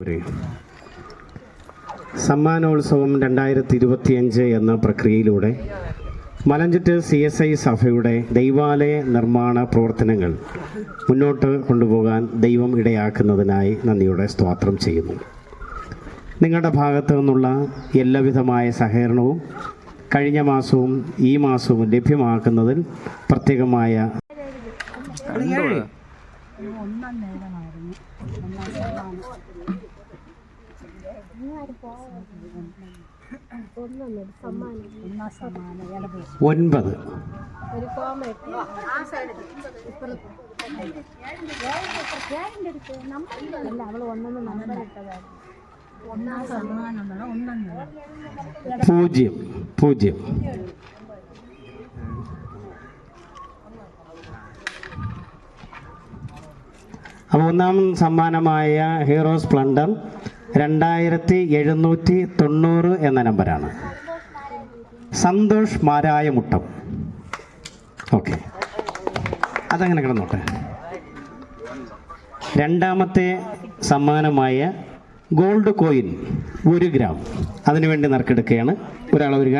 ഒരു സമ്മാനോത്സവം രണ്ടായിരത്തി ഇരുപത്തിയഞ്ച് എന്ന പ്രക്രിയയിലൂടെ മലഞ്ചിട്ട് സി എസ് ഐ സഭയുടെ ദൈവാലയ നിർമ്മാണ പ്രവർത്തനങ്ങൾ മുന്നോട്ട് കൊണ്ടുപോകാൻ ദൈവം ഇടയാക്കുന്നതിനായി നന്ദിയുടെ സ്തോത്രം ചെയ്യുന്നു. നിങ്ങളുടെ ഭാഗത്തു നിന്നുള്ള എല്ലാവിധമായ സഹകരണവും കഴിഞ്ഞ മാസവും ഈ മാസവും ലഭ്യമാക്കുന്നതിൽ പ്രത്യേകമായ ഒന്നാം നേരമായിരുന്നു ഒന്നാം നേരം പൂജ്യം പൂജ്യം. അപ്പോൾ ഒന്നാം സമ്മാനമായ ഹീറോ സ്പ്ലണ്ടർ രണ്ടായിരത്തി എഴുന്നൂറ്റി തൊണ്ണൂറ് എന്ന നമ്പറാണ് സന്തോഷ് മാരായ മുട്ടം. ഓക്കെ. അതങ്ങനെ കിടന്നോട്ടെ. രണ്ടാമത്തെ സമ്മാനമായ ഗോൾഡ് കോയിൻ ഒരു ഗ്രാം. അതിനുവേണ്ടി നറുക്കെടുക്കുകയാണ്. ഒരാൾ വരിക.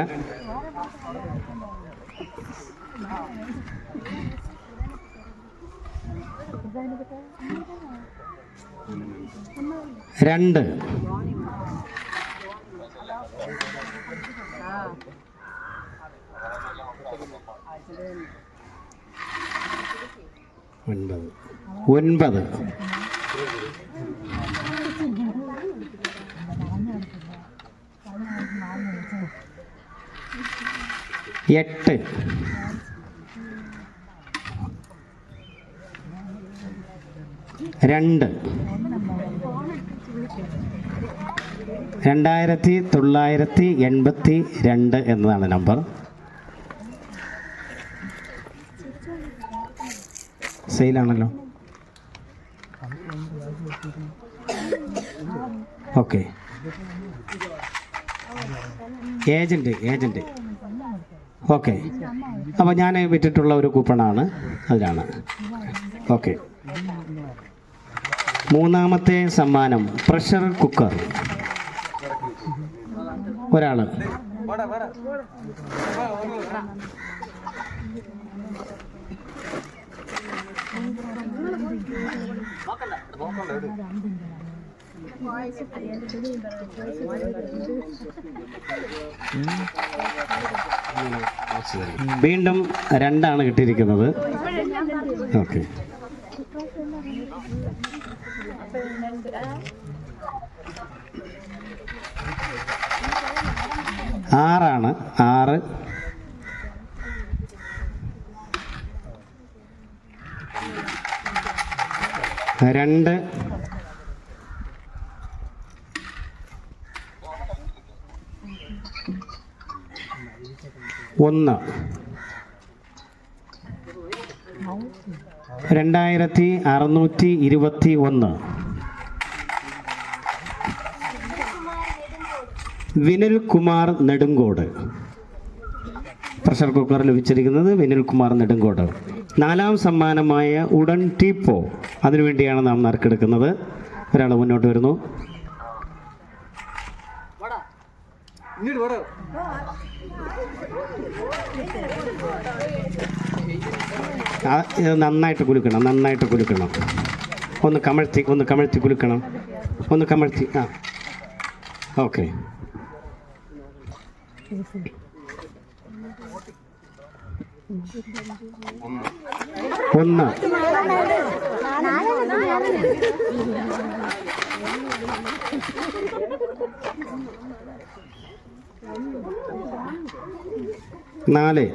രണ്ട്. ഒൻപത്. ഒൻപത്. എട്ട്. രണ്ട്. രണ്ടായിരത്തി തൊള്ളായിരത്തി എൺപത്തി രണ്ട് എന്നതാണ് നമ്പർ. സെയിലാണല്ലോ. ഓക്കെ. Agent agent okay. അപ്പോൾ ഞാൻ വിറ്റിട്ടുള്ള ഒരു കൂപ്പണാണ് അതിലാണ്. ഓക്കെ. മൂന്നാമത്തെ സമ്മാനം പ്രഷർ കുക്കർ. ഒരാൾ വീണ്ടും രണ്ടാണ് കിട്ടിയിരിക്കുന്നത്. ഓക്കെ. ആറാണ്. ആറ്. രണ്ട്. ഒന്ന്. രണ്ടായിരത്തി അറുന്നൂറ്റി ഇരുപത്തി ഒന്ന് വിനിൽ കുമാർ നെടുങ്കോട്. പ്രഷർ കുക്കർ ലഭിച്ചിരിക്കുന്നത് വിനിൽ കുമാർ നെടുങ്കോട്. നാലാം സമ്മാനമായ ഉടൻ ടീപ്പോ അതിനുവേണ്ടിയാണ് നാം നറുക്കെടുക്കുന്നത്. ഒരാൾ മുന്നോട്ട് വരുന്നു. ആ, ഇത് നന്നായിട്ട് കുലുക്കണം നന്നായിട്ട് കുലുക്കണം. ഒന്ന് കമഴ്ത്തി ഒന്ന് കമഴ്ത്തി കുലുക്കണം. ഒന്ന് കമഴ്ത്തി ആ. ഓക്കെ. ഒന്ന്. നാല്.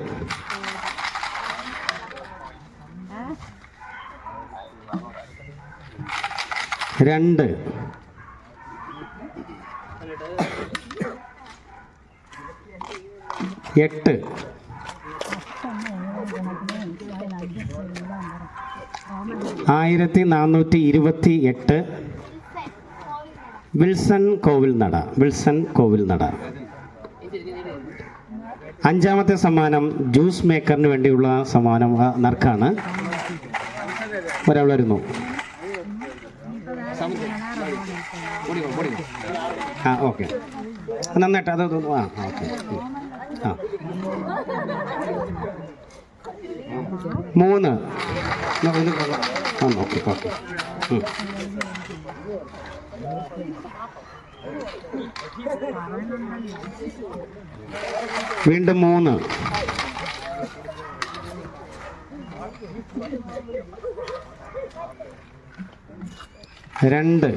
രണ്ട്. എട്ട്. ആയിരത്തി നാനൂറ്റി ഇരുപത്തി എട്ട്. വിൽസൺ കോവിൽ നട. വിൽസൺ കോവിൽ നട. അഞ്ചാമത്തെ സമ്മാനം ജ്യൂസ് മേക്കറിന് വേണ്ടിയുള്ള സമ്മാനം നർക്കാണ്. ഒരാൾ വരുന്നു. ആ ഓക്കെ. നന്നായിട്ട് അത് ആ ഓക്കെ. ആ. മൂന്ന്. ആ ഓക്കെ ഓക്കെ. വീണ്ടും മൂന്ന്. രണ്ട്.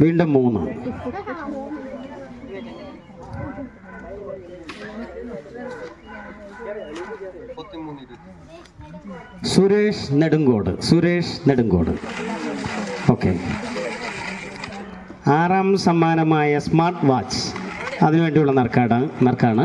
വീണ്ടും മൂന്ന്. സുരേഷ് നെടുങ്കോട്. സുരേഷ് നെടുങ്കോട്. ഓക്കെ ആറാം സമ്മാനമായ സ്മാർട്ട് വാച്ച്. അതിനുവേണ്ടിയുള്ള നറുക്കാണ് നറുക്കാണ്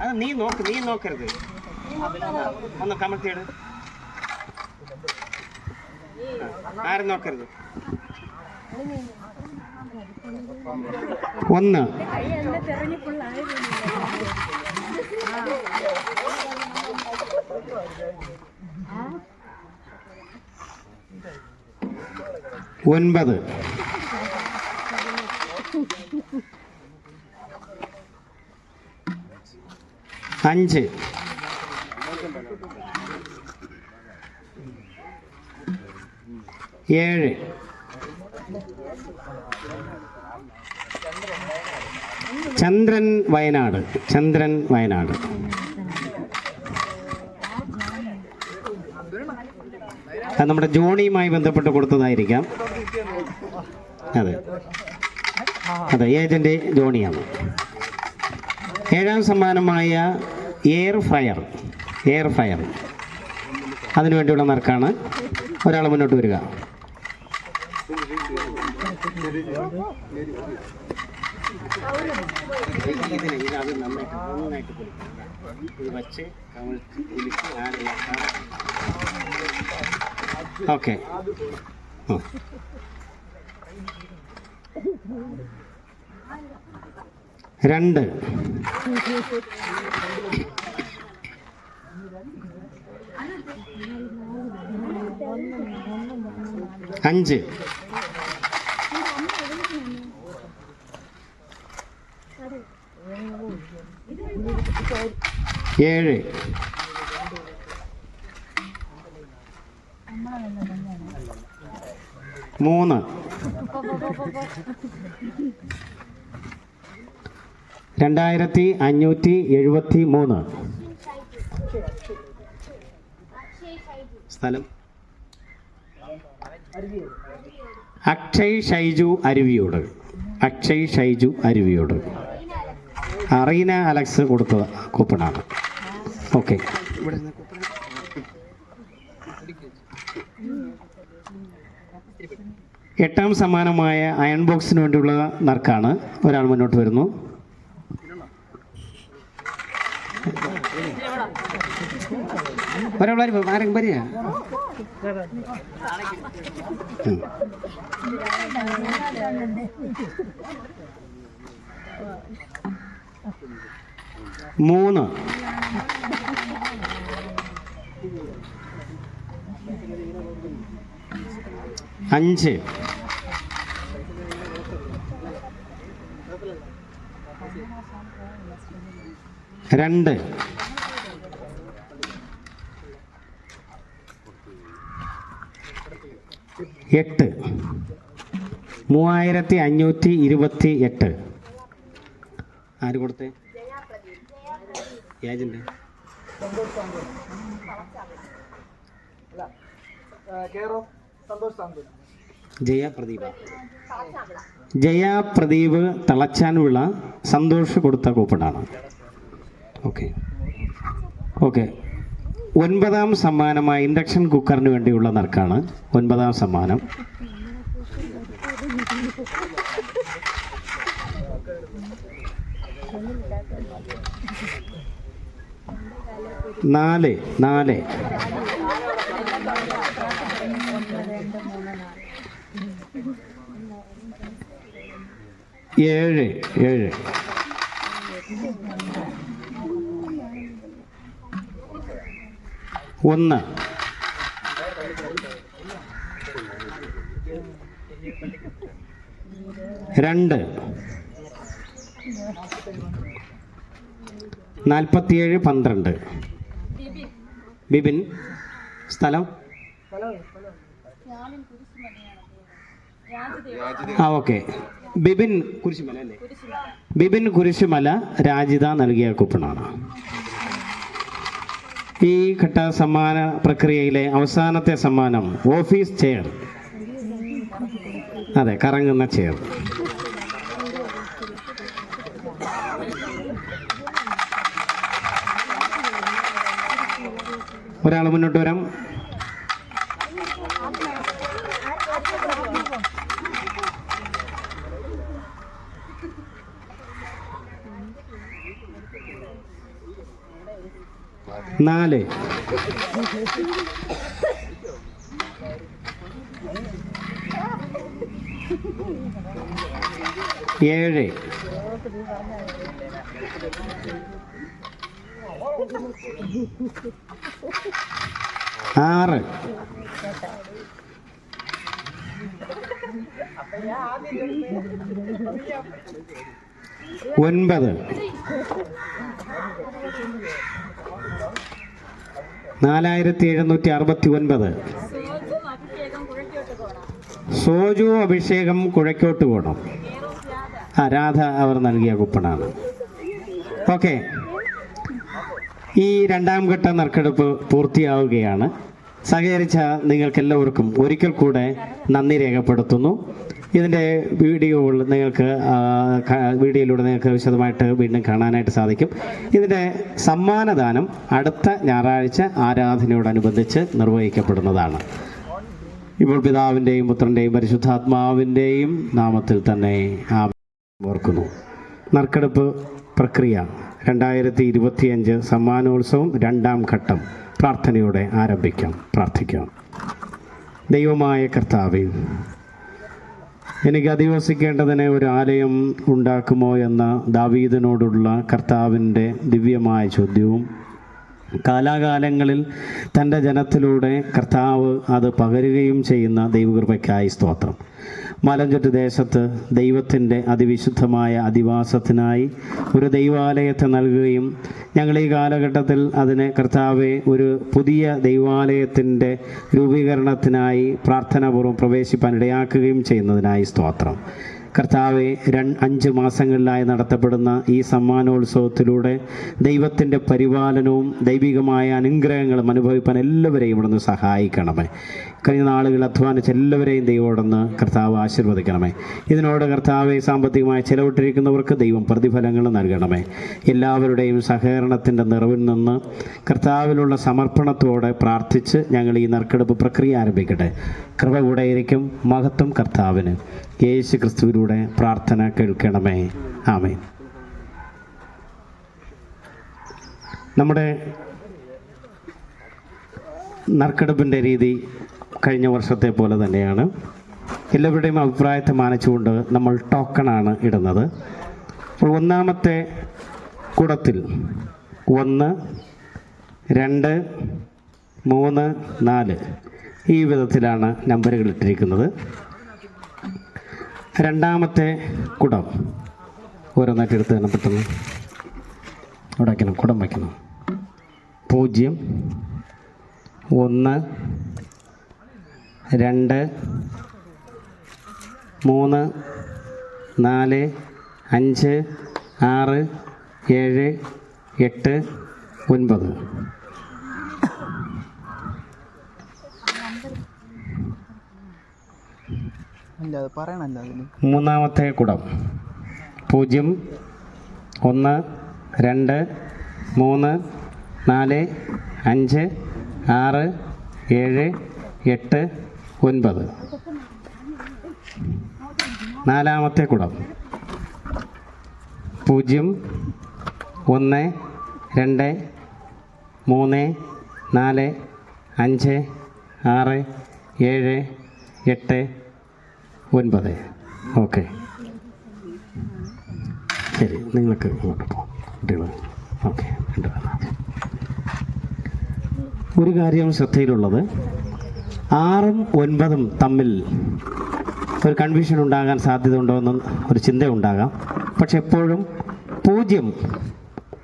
അത് നീ നോക്ക് നീ നോക്കരുത്. ഒന്ന് കമഴ്ത്തിയിട്. ആരും നോക്കരുത്? ഒന്ന്. ഒൻപത്. അഞ്ച്. ഏഴ്. ചന്ദ്രൻ വയനാട്. ചന്ദ്രൻ വയനാട്. അത് നമ്മുടെ ജോണിയുമായി ബന്ധപ്പെട്ട് കൊടുത്തതായിരിക്കാം. അതെ. അതെ ഏജന്റ് ജോണിയാണ്. ഏഴാം സമ്മാനമായ എയർ ഫ്രയർ എയർ ഫ്രയർ അതിനുവേണ്ടിയുള്ള നറുക്കാണ് ഒരാൾ മുന്നോട്ട് വരിക. ഓക്കെ രണ്ട്. അഞ്ച്. ഏഴ്. മൂന്ന്. രണ്ടായിരത്തി അഞ്ഞൂറ്റി എഴുപത്തി മൂന്ന് സ്ഥലം? അക്ഷയ് ഷൈജു അരുവിയോട്. അക്ഷയ് ഷൈജു അരുവിയോട്. അറീന അലക്സ് കൊടുത്ത കൂപ്പണാണ്. ഓക്കെ. എട്ടാം സമ്മാനമായ അയൺ ബോക്സിന് വേണ്ടിയുള്ള നർക്കാണ് ഒരാൾ മുന്നോട്ട് വരുന്നു. ഒരാൾ വരും ആരെങ്കിലും വരിക? മൂന്ന്. അഞ്ച്. രണ്ട്. എട്ട്. മൂവായിരത്തി അഞ്ഞൂറ്റി ഇരുപത്തി എട്ട്. ആര് കൊടുത്തേ? ഏജന്റ് ജയ പ്രദീപ. ജയ പ്രദീപ് തളച്ചാനുള്ള സന്തോഷ് കൊടുത്ത കൂപ്പണാണ് ഓക്കെ ഓക്കെ ഒൻപതാം സമ്മാനമായ ഇൻഡക്ഷൻ കുക്കറിന് വേണ്ടിയുള്ള നറുക്കാണ് ഒൻപതാം സമ്മാനം. നാല് നാല്. ഏഴ് ഏഴ്. ഒന്ന്. രണ്ട്. നാൽപ്പത്തിയേഴ് പന്ത്രണ്ട്. ബിബിൻ സ്ഥലം? ആ ഓക്കെ. ബിബിൻ കുരിശുമല അല്ലേ? ബിബിൻ കുരിശുമല രാജിത നൽകിയ കൂപ്പണാണ്. ഈ ഘട്ട സമ്മാന പ്രക്രിയയിലെ അവസാനത്തെ സമ്മാനം ഓഫീസ് ചെയർ. അതെ കറങ്ങുന്ന ചെയർ. ഒരാൾ മുന്നോട്ട് വരാം. നാല് ഏഴ്. ആറ്. ഒൻപത്. നാലായിരത്തി എഴുന്നൂറ്റി അറുപത്തി ഒൻപത് സോജു അഭിഷേകം കുഴക്കോട്ട് പോകണം ആ രാധ അവർ നൽകിയ കുപ്പണാണ് ഓക്കെ. ഈ രണ്ടാം ഘട്ട നറുക്കെടുപ്പ് പൂർത്തിയാവുകയാണ്. സഹകരിച്ച നിങ്ങൾക്കെല്ലാവർക്കും ഒരിക്കൽ കൂടെ നന്ദി രേഖപ്പെടുത്തുന്നു. ഇതിന്റെ വീഡിയോകൾ നിങ്ങൾക്ക് വീഡിയോയിലൂടെ നിങ്ങൾക്ക് വിശദമായിട്ട് വീണ്ടും കാണാനായിട്ട് സാധിക്കും. ഇതിന്റെ സമ്മാനദാനം അടുത്ത ഞായറാഴ്ച ആരാധനയോടനുബന്ധിച്ച് നിർവഹിക്കപ്പെടുന്നതാണ്. ഇപ്പോൾ പിതാവിന്റെയും പുത്രന്റെയും പരിശുദ്ധാത്മാവിന്റെയും നാമത്തിൽ തന്നെ ആ ഓർക്കുന്നു. നറുക്കെടുപ്പ് പ്രക്രിയ രണ്ടായിരത്തി ഇരുപത്തിയഞ്ച് സമ്മാനോത്സവം രണ്ടാം ഘട്ടം. പ്രാർത്ഥനയോടെ ആരംഭിക്കാം. പ്രാർത്ഥിക്കാം. ദൈവമായ കർത്താവേ എനിക്ക് അധിവസിക്കേണ്ടതിന് ഒരു ആലയം ഉണ്ടാക്കുമോ എന്ന ദാവീദിനോടുള്ള കർത്താവിന്റെ ദിവ്യമായ ചോദ്യവും കാലാകാലങ്ങളിൽ തന്റെ ജനത്തിലൂടെ കർത്താവ് അത് പകരുകയും ചെയ്യുന്ന ദൈവകൃപയ്ക്കായി സ്തോത്രം. മലഞ്ചുറ്റ് ദേശത്ത് ദൈവത്തിന്റെ അതിവിശുദ്ധമായ അധിവാസത്തിനായി ഒരു ദൈവാലയത്തെ നൽകുകയും ഞങ്ങൾ ഈ കാലഘട്ടത്തിൽ അതിനെ കർത്താവെ ഒരു പുതിയ ദൈവാലയത്തിന്റെ രൂപീകരണത്തിനായി പ്രാർത്ഥനാപൂർവം പ്രവേശിപ്പാൻ ഇടയാക്കുകയും ചെയ്യുന്നതിനായി സ്തോത്രം. കർത്താവെ അഞ്ച് മാസങ്ങളിലായി നടത്തപ്പെടുന്ന ഈ സമ്മാനോത്സവത്തിലൂടെ ദൈവത്തിന്റെ പരിപാലനവും ദൈവികമായ അനുഗ്രഹങ്ങളും അനുഭവിപ്പാൻ എല്ലാവരെയും ഇവിടുന്ന് സഹായിക്കണമേ. കഴിഞ്ഞ നാളുകൾ അധ്വാനിച്ച എല്ലാവരെയും ദൈവമോടൊന്ന് കർത്താവ് ആശീർവദിക്കണമേ. ഇതിനോട് കർത്താവെ സാമ്പത്തികമായി ചിലവിട്ടിരിക്കുന്നവർക്ക് ദൈവം പ്രതിഫലങ്ങൾ നൽകണമേ. എല്ലാവരുടെയും സഹകരണത്തിന്റെ നിറവിൽ നിന്ന് കർത്താവിലുള്ള സമർപ്പണത്തോടെ പ്രാർത്ഥിച്ച് ഞങ്ങൾ ഈ നറുക്കെടുപ്പ് പ്രക്രിയ ആരംഭിക്കട്ടെ. കൃപ കൂടെയിരിക്കും മഹത്വം കർത്താവിന്. യേശു ക്രിസ്തുവിലൂടെ പ്രാർത്ഥന കേൾക്കണമേ. ആമേ നമ്മുടെ നറുക്കെടുപ്പിന്റെ രീതി കഴിഞ്ഞ വർഷത്തെ പോലെ തന്നെയാണ്. എല്ലാവരുടെയും അഭിപ്രായത്തെ മാനിച്ചുകൊണ്ട് നമ്മൾ ടോക്കണാണ് ഇടുന്നത്. അപ്പോൾ ഒന്നാമത്തെ കൂടത്തിൽ ഒന്ന് രണ്ട് മൂന്ന് നാല് ഈ വിധത്തിലാണ് നമ്പറുകൾ ഇട്ടിരിക്കുന്നത് രണ്ടാമത്തെ കുടം. ഓരോന്നായിട്ട് എടുത്ത് തന്നെ പെട്ടെന്ന് അവിടെ വയ്ക്കണം കുടം വയ്ക്കണം. പൂജ്യം ഒന്ന് രണ്ട് മൂന്ന് നാല് അഞ്ച് ആറ് ഏഴ് എട്ട് ഒൻപത് അല്ല അത് പറയണല്ലോ അതിന് മൂന്നാമത്തെ കുടം. പൂജ്യം ഒന്ന് രണ്ട് മൂന്ന് നാല് അഞ്ച് ആറ് ഏഴ് എട്ട് ഒൻപത്. നാലാമത്തെ കുടം. പൂജ്യം ഒന്ന് രണ്ട് മൂന്ന് നാല് അഞ്ച് ആറ് ഏഴ് എട്ട് ഒൻപത്. ഓക്കെ. ശരി നിങ്ങൾക്ക് ഇങ്ങോട്ട് പോകാം ഓക്കെ ഒരു കാര്യം ശ്രദ്ധയിലുള്ളത്. ആറും ഒൻപതും തമ്മിൽ ഒരു കൺഫ്യൂഷൻ ഉണ്ടാകാൻ സാധ്യത ഉണ്ടോ എന്നും ഒരു ചിന്ത ഉണ്ടാകാം പക്ഷെ എപ്പോഴും പൂജ്യം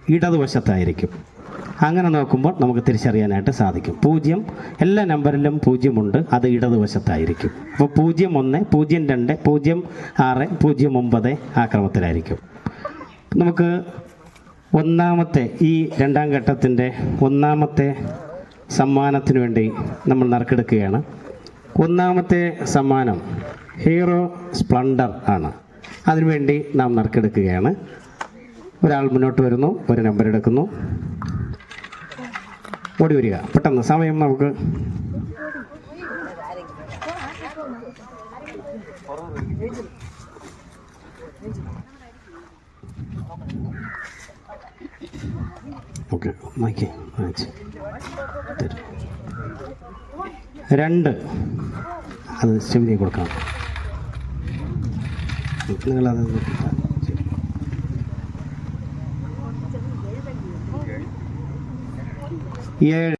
ഇടതുവശത്തായിരിക്കും. അങ്ങനെ നോക്കുമ്പോൾ നമുക്ക് തിരിച്ചറിയാനായിട്ട് സാധിക്കും. പൂജ്യം എല്ലാ നമ്പറിലും പൂജ്യമുണ്ട് അത് ഇടതുവശത്തായിരിക്കും. അപ്പോൾ പൂജ്യം ഒന്ന് പൂജ്യം രണ്ട് പൂജ്യം ആറ് പൂജ്യം ഒമ്പത് ആ ക്രമത്തിലായിരിക്കും. നമുക്ക് ഒന്നാമത്തെ ഈ രണ്ടാം ഘട്ടത്തിന്റെ ഒന്നാമത്തെ സമ്മാനത്തിന് വേണ്ടി നമ്മൾ നറുക്കെടുക്കുകയാണ്. ഒന്നാമത്തെ സമ്മാനം ഹീറോ സ്പ്ലണ്ടർ ആണ്. അതിനുവേണ്ടി നാം നറുക്കെടുക്കുകയാണ്. ഒരാൾ മുന്നോട്ട് വരുന്നു ഒരു നമ്പർ എടുക്കുന്നു. ഓടി വരിക. പെട്ടെന്ന് സമയം നമുക്ക് ഓക്കെ. വാങ്ങിച്ച് രണ്ട്. അത് ശിവനെ കൊടുക്കണം. നിങ്ങളത് ശരി. ഏഴ്